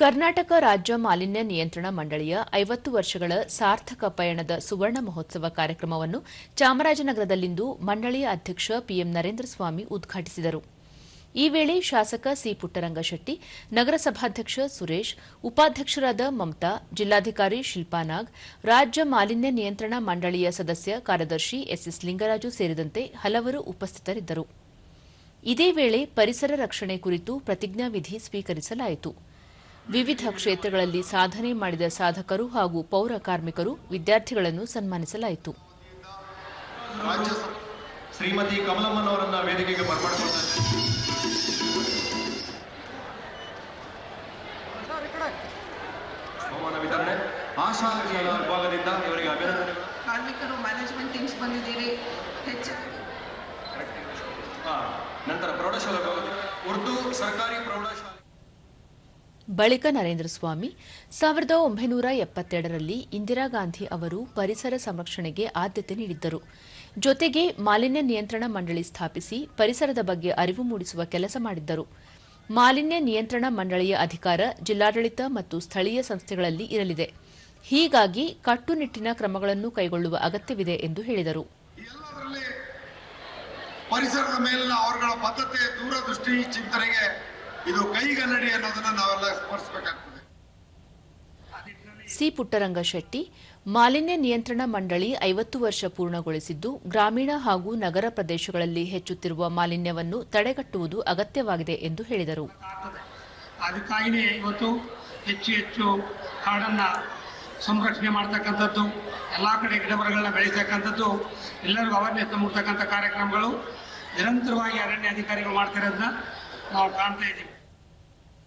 ಕರ್ನಾಟಕ ರಾಜ್ಯ ಮಾಲಿನ್ಯ ನಿಯಂತ್ರಣ ಮಂಡಳಿಯ ಐವತ್ತು ವರ್ಷಗಳ ಸಾರ್ಥಕ ಪಯಣದ ಸುವರ್ಣ ಮಹೋತ್ಸವ ಕಾರ್ಯಕ್ರಮವನ್ನು ಚಾಮರಾಜನಗರದಲ್ಲಿಂದು ಮಂಡಳಿಯ ಅಧ್ಯಕ್ಷ ಪಿಎಂ ನರೇಂದ್ರ ಸ್ವಾಮಿ ಉದ್ಘಾಟಿಸಿದರು. ಈ ವೇಳೆ ಶಾಸಕ ಸಿ ಪುಟ್ಟರಂಗಶೆಟ್ಟಿ, ನಗರಸಭಾಧ್ಯಕ್ಷ ಸುರೇಶ್, ಉಪಾಧ್ಯಕ್ಷರಾದ ಮಮತಾ, ಜಿಲ್ಲಾಧಿಕಾರಿ ಶಿಲ್ಪಾನಾಗ್, ರಾಜ್ಯ ಮಾಲಿನ್ಯ ನಿಯಂತ್ರಣ ಮಂಡಳಿಯ ಸದಸ್ಯ ಕಾರ್ಯದರ್ಶಿ ಎಸ್ಎಸ್ ಲಿಂಗರಾಜು ಸೇರಿದಂತೆ ಹಲವರು ಉಪಸ್ಥಿತರಿದ್ದರು. ಇದೇ ವೇಳೆ ಪರಿಸರ ರಕ್ಷಣೆ ಕುರಿತು ಪ್ರತಿಜ್ಞಾವಿಧಿ ಸ್ವೀಕರಿಸಲಾಯಿತು. ವಿವಿಧ ಕ್ಷೇತ್ರಗಳಲ್ಲಿ ಸಾಧನೆ ಮಾಡಿದ ಸಾಧಕರು ಹಾಗೂ ಪೌರ ಕಾರ್ಮಿಕರು ವಿದ್ಯಾರ್ಥಿಗಳನ್ನು ಸನ್ಮಾನಿಸಲಾಯಿತು. ಶ್ರೀಮತಿ ಕಮಲಮ್ಮನವರನ್ನ ವೇದಿಕೆಗೆ. ವಿತರಣೆ. ಆಶಾ ವಿಭಾಗದಿಂದ ಇವರಿಗೆ ಅಭಿನಂದನೆಗಳು. ಕಾರ್ಮಿಕರು ಮ್ಯಾನೇಜ್ಮೆಂಟ್ ಟೀಮ್ಸ್ ಬಂದಿದ್ದೀರಿ. ಹೆಚ್ಚಾಗಿ ಹಾ, ನಂತರ ಪ್ರೌಢಶಾಲಾ ಉರ್ದು ಸರ್ಕಾರಿ ಪ್ರೌಢಶಾಲೆ. ಬಳಿಕ ನರೇಂದ್ರ ಸ್ವಾಮಿ, ಸಾವಿರದ ಒಂಬೈನೂರ ಎಪ್ಪತ್ತೆರಡರಲ್ಲಿ ಇಂದಿರಾ ಗಾಂಧಿ ಅವರು ಪರಿಸರ ಸಂರಕ್ಷಣೆಗೆ ಆದ್ಯತೆ ನೀಡಿದ್ದರು. ಜೊತೆಗೆ ಮಾಲಿನ್ಯ ನಿಯಂತ್ರಣ ಮಂಡಳಿ ಸ್ಥಾಪಿಸಿ ಪರಿಸರದ ಬಗ್ಗೆ ಅರಿವು ಮೂಡಿಸುವ ಕೆಲಸ ಮಾಡಿದ್ದರು. ಮಾಲಿನ್ಯ ನಿಯಂತ್ರಣ ಮಂಡಳಿಯ ಅಧಿಕಾರ ಜಿಲ್ಲಾಡಳಿತ ಮತ್ತು ಸ್ಥಳೀಯ ಸಂಸ್ಥೆಗಳಲ್ಲಿ ಇರಲಿದೆ. ಹೀಗಾಗಿ ಕಟ್ಟುನಿಟ್ಟಿನ ಕ್ರಮಗಳನ್ನು ಕೈಗೊಳ್ಳುವ ಅಗತ್ಯವಿದೆ ಎಂದು ಹೇಳಿದರು. ಪರಿಸರದ ಮೇಲಿನ ಅವರುಗಳ ಬದ್ಧತೆ, ದೂರದೃಷ್ಟಿ, ಚಿಂತನೆಗೆ ಇದು ಕೈಗನ್ನಡಿ ಅನ್ನೋದನ್ನ ಸ್ಮರಿಸಬೇಕಾಗ್ತದೆ ಸಿ ಪುಟ್ಟರಂಗಶೆಟ್ಟಿ ಮಾಲಿನ್ಯ ನಿಯಂತ್ರಣ ಮಂಡಳಿ ಐವತ್ತು ವರ್ಷ ಪೂರ್ಣಗೊಳಿಸಿದ್ದು ಗ್ರಾಮೀಣ ಹಾಗೂ ನಗರ ಪ್ರದೇಶಗಳಲ್ಲಿ ಹೆಚ್ಚುತ್ತಿರುವ ಮಾಲಿನ್ಯವನ್ನು ತಡೆಗಟ್ಟುವುದು ಅಗತ್ಯವಾಗಿದೆ ಎಂದು ಹೇಳಿದರು. ಅದಕ್ಕಾಗಿಯೇ ಇವತ್ತು ಹೆಚ್ಚು ಹೆಚ್ಚು ಕಾಡನ್ನು ಸಂರಕ್ಷಣೆ ಮಾಡ್ತಕ್ಕಂಥದ್ದು ಎಲ್ಲ ಕಡೆ ಗಿಡಮರಗಳನ್ನ ಬೆಳೀತಕ್ಕಂಥದ್ದು ಎಲ್ಲರಿಗೂ ಅವೇರ್ನೆಸ್ ಮೂಡ್ತಕ್ಕಂಥ ಕಾರ್ಯಕ್ರಮಗಳು ನಿರಂತರವಾಗಿ ಅರಣ್ಯ ಅಧಿಕಾರಿಗಳು ಮಾಡ್ತಿರೋದನ್ನ ನಾವು ಕಾಣ್ತಾ ಇದ್ದೀವಿ.